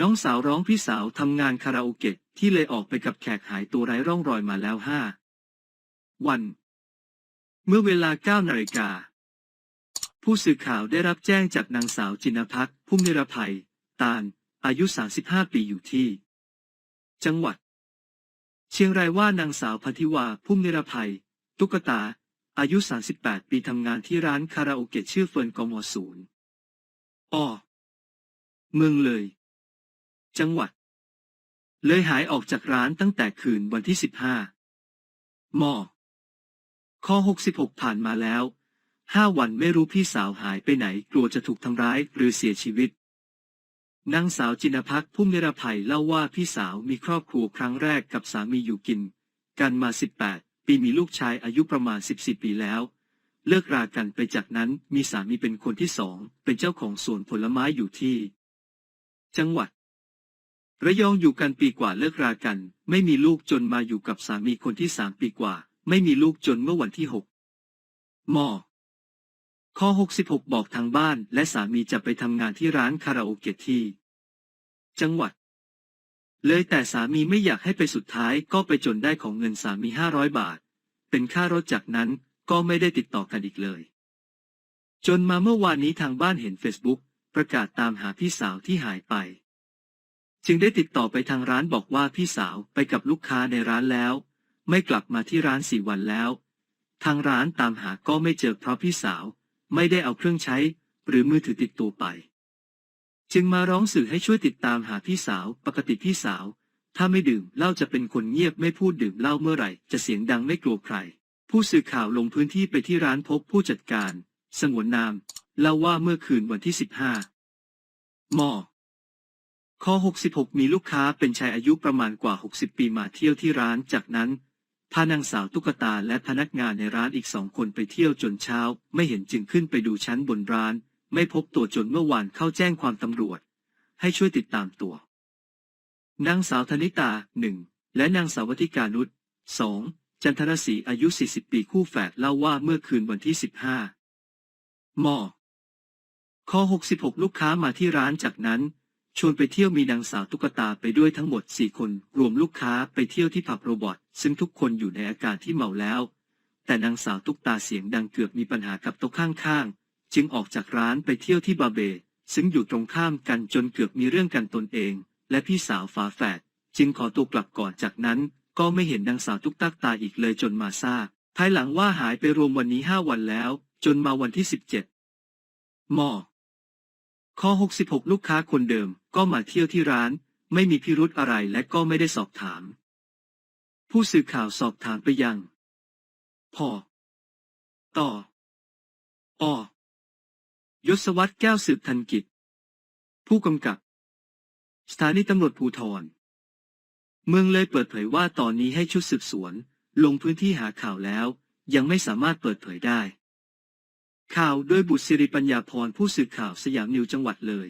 น้องสาวร้องพี่สาวทำงานคาราโอเกะที่เลยออกไปกับแขกหายตัวไร้ร่องรอยมาแล้วห้าวัน เมื่อเวลาเก้านาฬิกา ผู้สื่อข่าวได้รับแจ้งจากนางสาวจินพักพุ่มนิรภัย ตาล อายุ 35 ปีอยู่ที่ จังหวัด เชียงรายว่านางสาวพัทิวาพุ่มนิรภัย ตุ๊กตา อายุ 38 ปีทำงานที่ร้านคาราโอเกะชื่อเฟิร์นกมศูนย์อ้อเมืองเลย จังหวัด เลยหายออกจากร้านตั้งแต่คืนวันที่ 15มข้อ66 ผ่านมาแล้วห้าวันไม่รู้พี่สาวหายไปไหนกลัวจะถูกทำร้ายหรือเสียชีวิตนางสาวจินพักพุ่มนิรภัยเล่าว่าพี่สาวมีครอบครัวครั้งแรกกับสามีอยู่กิน กันมา 18 ปีมีลูกชายอายุประมาณ 14 ปีแล้ว เลิกรากันไปจากนั้นมีสามีเป็นคนที่สอง เป็นเจ้าของสวนผลไม้อยู่ที่ จังหวัด ระยองอยู่กันปีกว่าเลิกรากัน ไม่มีลูกจนมาอยู่กับสามีคนที่สามปีกว่า ไม่มีลูกจนเมื่อวันที่หกมข้อ66 บอกทางบ้าน และสามีจะไปทำงานที่ร้านคาราโอเกะที่ จังหวัด เลยแต่สามีไม่อยากให้ไปสุดท้ายก็ไปจนได้ของเงินสามี 500 บาท เป็นค่ารถจากนั้นก็ไม่ได้ติดต่อกันอีกเลย จนมาเมื่อวานนี้ทางบ้านเห็นเฟซบุ๊กประกาศตามหาพี่สาวที่หายไป จึงได้ติดต่อไปทางร้านบอกว่าพี่สาวไปกับลูกค้าในร้านแล้ว ไม่กลับมาที่ร้านสี่วันแล้ว ทางร้านตามหาก็ไม่เจอเพราะพี่สาว ไม่ได้เอาเครื่องใช้ หรือมือถือติดตัวไป จึงมาร้องสื่อให้ช่วยติดตามหาพี่สาวปกติพี่สาว ถ้าไม่ดื่มเหล้าจะเป็นคนเงียบไม่พูดดื่มเหล้าเมื่อไหร่ จะเสียงดังไม่กลัวใคร ผู้สื่อข่าวลงพื้นที่ไปที่ร้านพบผู้จัดการ สงวนนามเล่าว่าเมื่อคืนวันที่ 15มอ ข้อ 66 มีลูกค้าเป็นชายอายุประมาณกว่า 60 ปีมาเที่ยวที่ร้าน จากนั้นพานางสาวตุ๊กตาและพนักงานในร้านอีกสองคนไปเที่ยวจนเช้า ไม่เห็นจึงขึ้นไปดูชั้นบนร้าน ไม่พบตัวจนเมื่อวานเข้าแจ้งความตำรวจ ให้ช่วยติดตามตัว นางสาวธนิตาหนึ่งและนางสาววธิกานุชสองจันทรศรีอายุ 40 ปีคู่แฝดเล่าว่าเมื่อคืนวันที่ 15มข้อ 66 ลูกค้ามาที่ร้านจากนั้น ชวนไปเที่ยวมีนางสาวตุ๊กตาไปด้วยทั้งหมด4คนรวมลูกค้าไปเที่ยวที่ผับโรบอทซึ่งทุกคนอยู่ในอาการที่เมาแล้ว แต่นางสาวตุ๊กตาเสียงดังเกือบมีปัญหากับโต๊ะข้างๆ จึงออกจากร้านไปเที่ยวที่บาเบ ซึ่งอยู่ตรงข้ามกันจนเกือบมีเรื่องกันตนเอง และพี่สาวฝาแฝดจึงขอตัวกลับก่อนจากนั้น ก็ไม่เห็นนางสาวตุ๊กตาอีกเลยจนมาทราบภายหลังว่าหายไปรวมวันนี้ห้าวันแล้ว จนมาวันที่17ม ข้อ 66 ลูกค้าคนเดิมก็มาเที่ยวที่ร้าน ไม่มีพิรุธอะไรและก็ไม่ได้สอบถาม ผู้สื่อข่าวสอบถามไปยังพอต่ออยศวัตรแก้วสืบทันกิจ ผู้กำกับ สถานีตำรวจภูธร เมืองเลยเปิดเผยว่าตอนนี้ให้ชุดสืบสวน ลงพื้นที่หาข่าวแล้ว ยังไม่สามารถเปิดเผยได้ ข่าวโดยบุตรสิริปัญญาพรผู้สื่อข่าวสยามนิวจังหวัดเลย